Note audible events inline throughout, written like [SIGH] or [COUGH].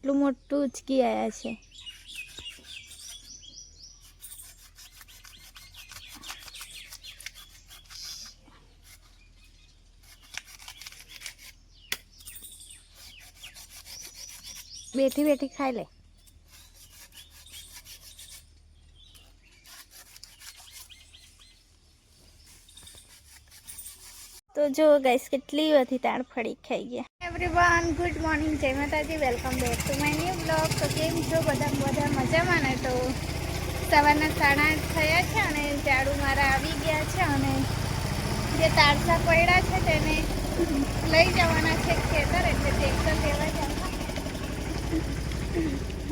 એટલું મોટું ઉચકી આવ્યા છે. બેઠી બેઠી ખાઈ લે. તો જો ગાઈસ કેટલી બધી તાડફળી ખાઈ ગયા. Everyone good morning Jai Mataji welcome back to my new blog તો કેમ છો? બધા બધા મજામાં ને? તો સવારના સાડા આઠ થયા છે અને ઝાડુ મારા આવી ગયા છે અને જે તારસા પડ્યા છે તેને લઈ જવાના છે ખેતર, એટલે ટ્રેક્ટર લેવા જવા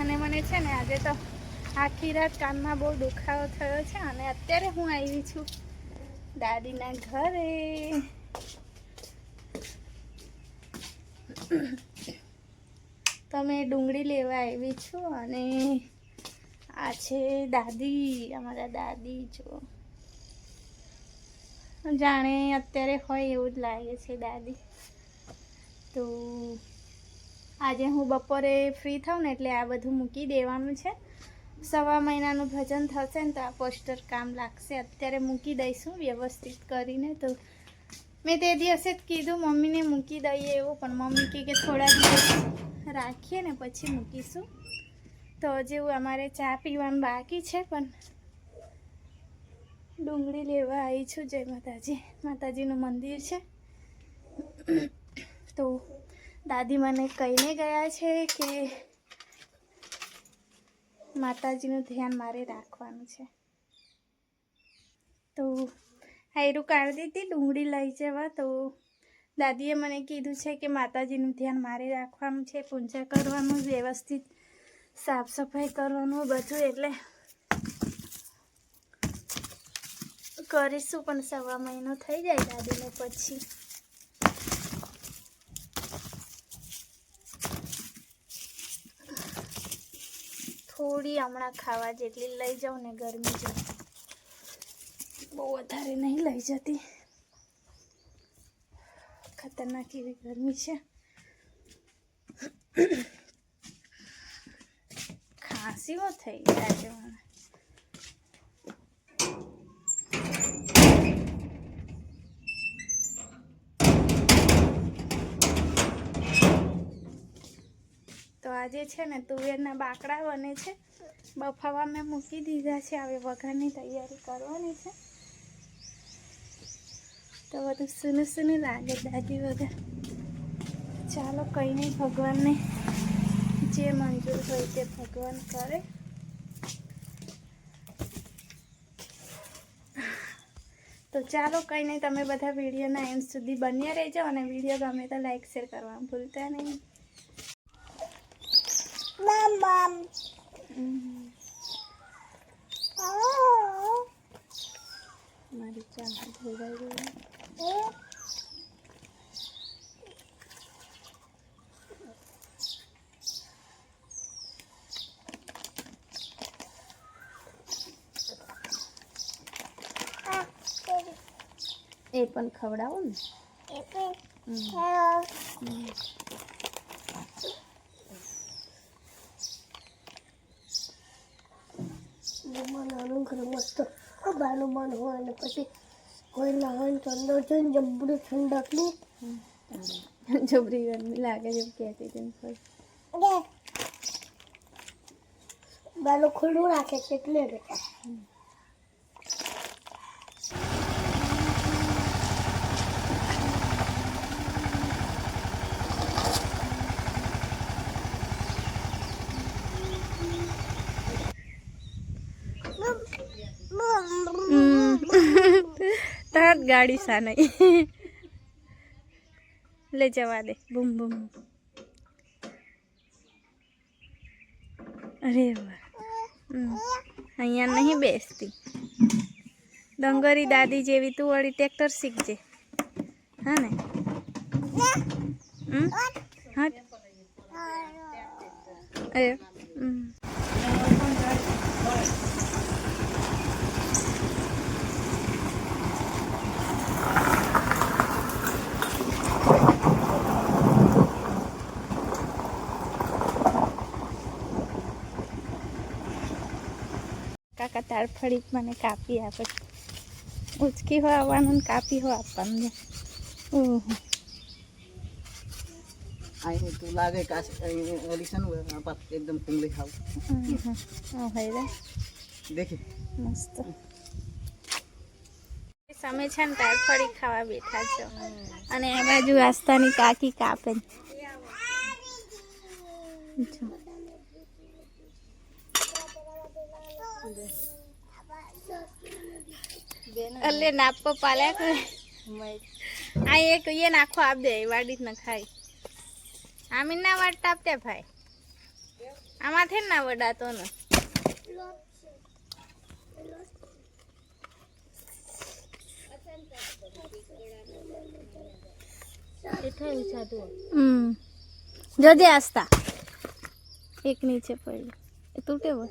અને મને છે ને આજે તો આખી રાત કાનમાં બહુ દુખાવો થયો છે અને અત્યારે હું આવી છું દાદીના ઘરે. તમે ડુંગળી લેવા આવી છું અને આ છે દાદી, અમારા દાદી જો. જાણે અત્યારે હોય એવું જ લાગે છે દાદી. તો આજે હું બપોરે ફ્રી થાઉં ને એટલે આ બધું મૂકી દેવાનું છે. સવા મહિનાનું ભજન થશે ને તો આ પોસ્ટર કામ લાગશે. અત્યારે મૂકી દઈશું વ્યવસ્થિત કરીને તો મેં તે દિવસે જ કીધું, મમ્મીને મૂકી દઈએ એવું. પણ મમ્મી કહે કે થોડા દિવસ રાખીએ ને પછી મૂકીશું. તો જેવું અમારે ચા પીવાનું બાકી છે, પણ ડુંગળી લેવા આવી છું જય માતાજી. માતાજીનું મંદિર છે. તો દાદી મને કહીને ગયા છે કે માતાજીનું ધ્યાન મારે રાખવાનું છે. તો હાયરું કાઢી દીધી, ડુંગળી લઈ જવા. તો દાદીએ મને કીધું છે કે માતાજીનું ધ્યાન મારે રાખવાનું છે, પૂજા કરવાનું, વ્યવસ્થિત સાફ સફાઈ કરવાનું, બધું એટલે કરીશું, પણ સવા મહિનો થઈ જાય દાદીને પછી. થોડી હમણાં ખાવા જેટલી લઈ જાઉં ને ગરમી જો બહુ વધારે નહીં લઈ જતી. ખતરનાક એવી ગરમી છે. ખાંસીઓ થઈ ગયા છે મને. તો આજે છે ને તુવેરના બાકડા બને છે. બફાવા મેં મૂકી દીધા છે. હવે વઘારની તૈયારી કરવાની છે. તો બધું સૂનું સૂનું લાગે દાદી વગર. ચાલો કંઈ નહીં ભગવાનને જે મંજૂર હોય તે ભગવાન કરે. તો ચાલો કંઈ નહીં તમે બધા વિડીયોના એન્ડ સુધી બન્યા રહેજો અને વીડિયો ગમે તો લાઈક શેર કરવાનું ભૂલતા નહીં. મારી ચાલ ગઈ. એ પણ ખવડાવો ને મન ઘર મસ્ત બાનું મન હોય અને પછી કોઈ લાવણ ચંદર છે ને. જબરું ઠંડકની જબરી ગરમી લાગે જેમ કહેતી તેમ કોઈ. બાનું ખુલ્લું રાખે છે એટલે રહેતા ગાડી સાનાઈ નહીં. લે જવા દે. બૂમ બૂમ. અરે વાહ. અહીંયા નહીં બેસતી. ડંગરી દાદી જેવી તું વળી ટ્રેક્ટર શીખજે. હા ને? હમ? હા અરે હમ. કાકા તાળફળી મને કાપી આપે ઉચકી હો આવવાનું ને કાપી હો આપવાનું ઓહો. અહીં તું લાગે એકદમ કુંગળી ખાવ હા હોય દેખી. મસ્ત. સામે છે ને તાળફળી ખાવા બેઠા છો. અને આ બાજુ આસ્તાની કાકી કાપે જો. અલે નાપો પાલ્યા કરે આ એક એ નાખો આપ દે વાડી જ ન ખાય આમીન ના વાટ આપતે ભાઈ. આમાંથી ના વડાતો ને. જોજે આસ્તા. એક નીચે પડ્યું. એ તૂટે બોલ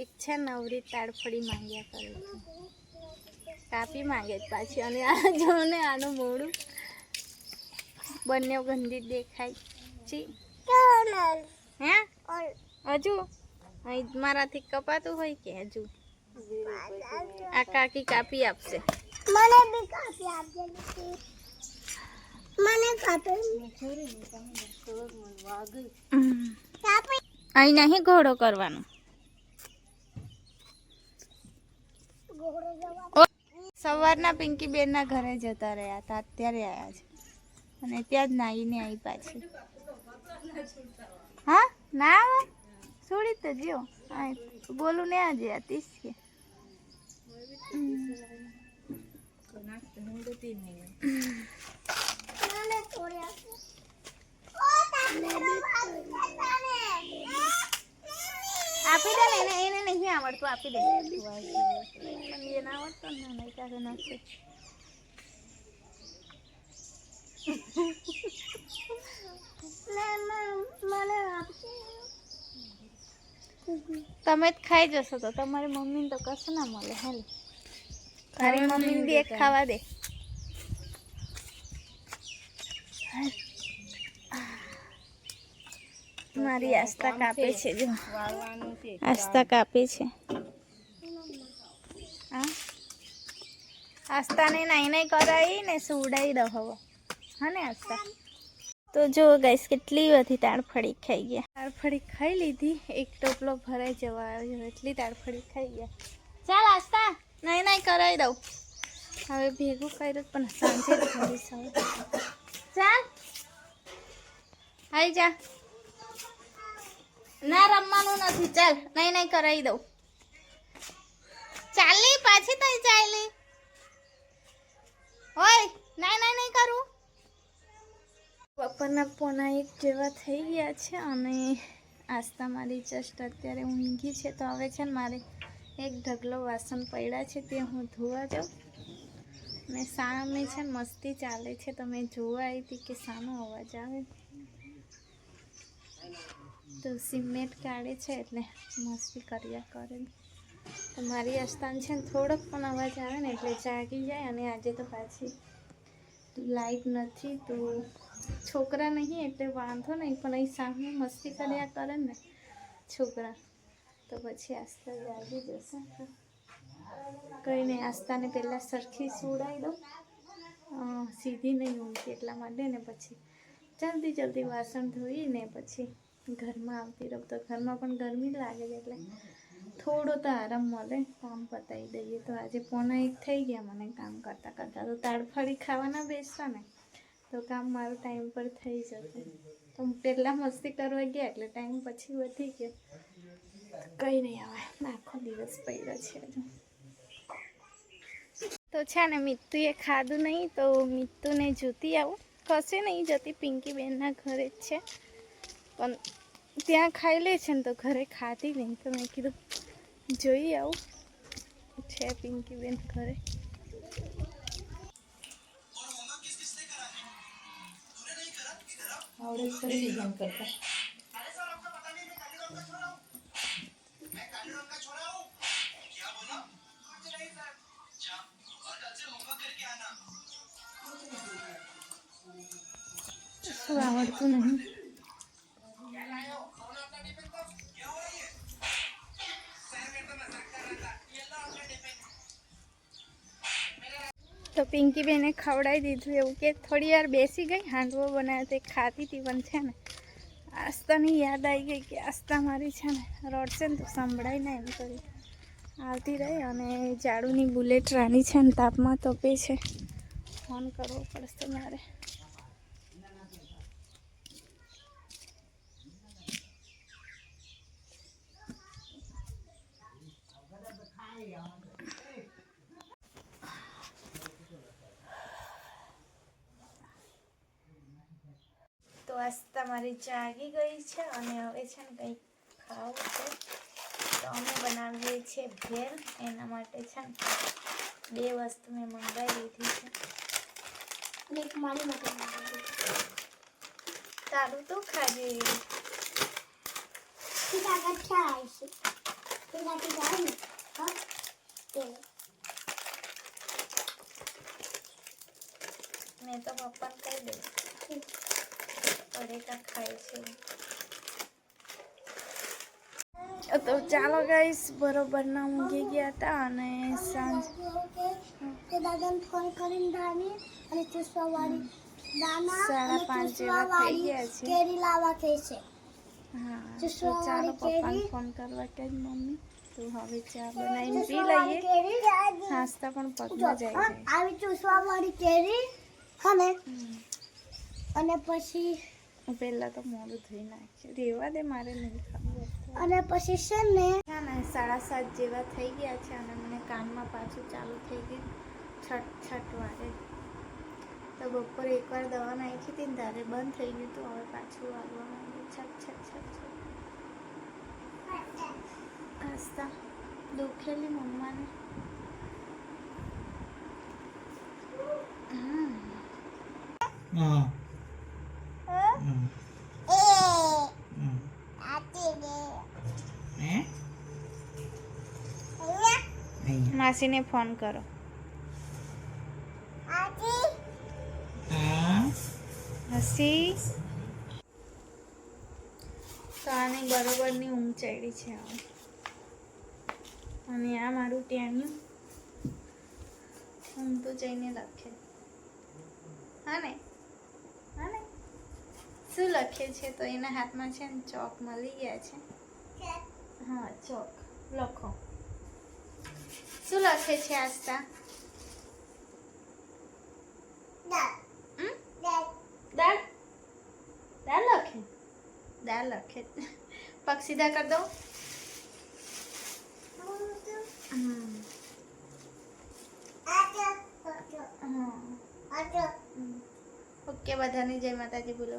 એક છે નવરી તાડફળી માંગ્યા કરે છે. કાપી માંગે છે પાછી અને આ [LAUGHS] જો ને આનું મોડું બંને ગંદી દેખાય છે. હે? હજુ? અહીં મારાથી કપાતું હોય કે હજુ? આ કાકી કાપી આપશે. મને બી કાપી આપજે મને કાપી કાપી. અહીં નહીં ઘોડો કરવાનો ઘોડે જવા સવારના પિંકી બેનના ઘરે જતા રહ્યા હતા. અત્યારે આવ્યા છે. અને ત્યાં જ નાહીને આવી પાછી. હા? ના આવે? છોડી તો જો બોલું ને આજે આતીશ કે તારે આપી દે ને એને એને નહીં આવડતું આપી દે. મને ના આવડતું ને નહીં ત્યારે નાખશે મને તમે જ ખાઈ જશો તો તમારી મમ્મીને તો કશું ના મળે હેલ. તારી મમ્મીને બી એક ખાવા દે. મારી આસ્થા કાપે છે જો. આસ્તા કાપે છે. આસ્થાને નાઈ નાઈ કરાવી ને સુવડાવી દો હવે. હા ને આસ્તા તો જો ગઈશ કેટલી બધી તાળફળી ખાઈ ગયા. તાળફળી ખાઈ લીધી. એક ટોપલો ભરાઈ જવા આવ્યો એટલી તાળફળી ખાઈ ગયા. ચાલ આસ્તા નહીં નહીં કરાવી દઉં. હવે ભેગું કર્યું પણ સાંજે જ ચાલ. આવી જા. ના, રમવાનું નથી. ચાલ, નહીં નહીં, કરાવી દઉં. ચાલી, પાછી તઈ ચાલી. ઓય, નહીં નહીં નહીં કરું. બપોરના પોના એક જેવા થઈ ગયા છે અને આસ્તા મારી જસ્ટ અત્યારે ઊંઘી છે. તો હવે છે ને મારે એક ઢગલો વાસણ પડ્યા છે, તે હું ધોવા જાઉં. ને સામે છે ને મસ્તી ચાલે છે. તમે જોવા આવી હતી કે સાનો અવાજ આવે. તો સિમેન્ટ કાઢે છે એટલે મસ્તી કર્યા કરે. તો મારી આસ્તાન છે ને થોડોક પણ અવાજ આવે ને એટલે જાગી જાય અને આજે તો પાછી લાઈટ નથી તો છોકરા નહીં એટલે વાંધો નહીં, પણ અહીં સામે મસ્તી કર્યા કરે ને છોકરા. તો પછી આસ્તા જાગી જશે. કંઈ નહીં આસ્તાને પહેલાં સરખી સુડાવી દઉં. સીધી નહીં ઊંઘી એટલા માટે ને પછી જલ્દી જલ્દી વાસણ ધોઈને પછી ઘરમાં આવતી રહું તો ઘરમાં પણ ગરમી લાગે છે એટલે થોડો તો આરામ મળે, કામ પતાવી દઈએ. તો આજે પોણા એક થઈ ગયા મને કામ કરતાં કરતાં. તો તાડફળી ખાવાના બેસતા ને? તો કામ મારો ટાઈમ પર થઈ જશે. તો પહેલાં મસ્તી કરવા ગયા એટલે ટાઈમ પછી વધી ગયો. કંઈ નહીં આવે આખો દિવસ પડ્યો છે તો છે ને મિત્તુએ ખાધું નહીં તો મિત્તુને જોતી આવું. કશે નહીં જતી પિંકી બેનના ઘરે જ છે. પણ ત્યાં ખાઈ લે છે ને તો ઘરે ખાતી નહીં તો મેં કીધું, જોઈ આવું. છે પિંકીબેન ઘરે. આવડે નહીં પિંકી બેને ખવડાવી દીધું એવું કે થોડી વાર બેસી ગઈ, હાંડવો બનાવ્યો તે ખાતી હતી પણ છે ને, આસ્તાની યાદ આવી ગઈ કે આસ્તા મારી છે ને રડશે ને તો સંભળાય ને એમ કરી. આવતી રહી અને જાડુની બુલેટ રાની છે ને તાપમાં તપે છે. ફોન કરવો પડશે મારે. તો આસ્તા જાગી ગઈ છે અને હવે છે ને કંઈક ખાવું છે. તો અમે બનાવીએ છીએ ભેળ. એના માટે છે ને બે વસ્તુ મેં મંગાવી લીધી છે. એક મારી માટે. તારું તો ખાજે. આગળ ક્યાં આવીશું? પેલાથી જાય ને? હા? મેં તો પપ્પાને કહી દઉં પરેકા ખાય છે. તો ચાલો ગાઈસ બરોબર ના ઊંઘી ગયા હતા અને સાંજ તે દાદાને ફોન કરીને ધાની અને ચૂસવાવાળી દાના સાડા પાંચ જેવા થઈ ગયા છે. કેરી લાવવા કહે છે. હા તો ચાલો પપ્પાને ફોન કરવા કે મમ્મી. તો હવે ચા બનાવીને પી લઈએ. નાસ્તા પણ પગમાં જાય આવી ચૂસવાવાળી કેરી હા ને? અને પછી પહેલાં તો મોડું થઈ નાખ્યું. રેવા દે મારે નહીં ખાવું. અને પછી છે ને સાડા સાત જેવા થઈ ગયા છે અને મને કાનમાં પાછું ચાલુ થઈ ગયું છટ છટ વાગે. તો બપોરે એકવાર દવા નાખી હતી ને ત્યારે બંધ થઈ ગયું તો હવે પાછું વાગવા માંડ્યું. છટ છટ છટ છટ આસ્તા દુખેલી મમ્માને. હે. માસીને ફોન કરો. હસી તો આની બરોબરની ઊંઘ ચડી છે હવે. અને આ મારું ટેણ્યું. ઊંઘ તો જઈને લખે. હા ને? હા ને? શું લખે છે? તો એના હાથમાં છે ને ચોક મળી ગયા છે. હા ચોક. લખો. શું લખે છે દાળ. દાળ. લખે? દાળ લખે. પગ સીધા કરી દો. ઓકે બધાને જય માતાજી બોલો.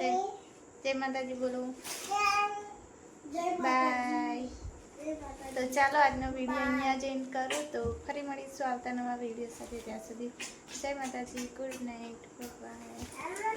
જય માતાજી બોલો. બાય. તો ચાલો આજનો વીડિયો અહીંયા જ એન્ડ કરું. તો ફરી મળીશું આવતા નવા વીડિયો સાથે. ત્યાં સુધી જય માતાજી. Good night bye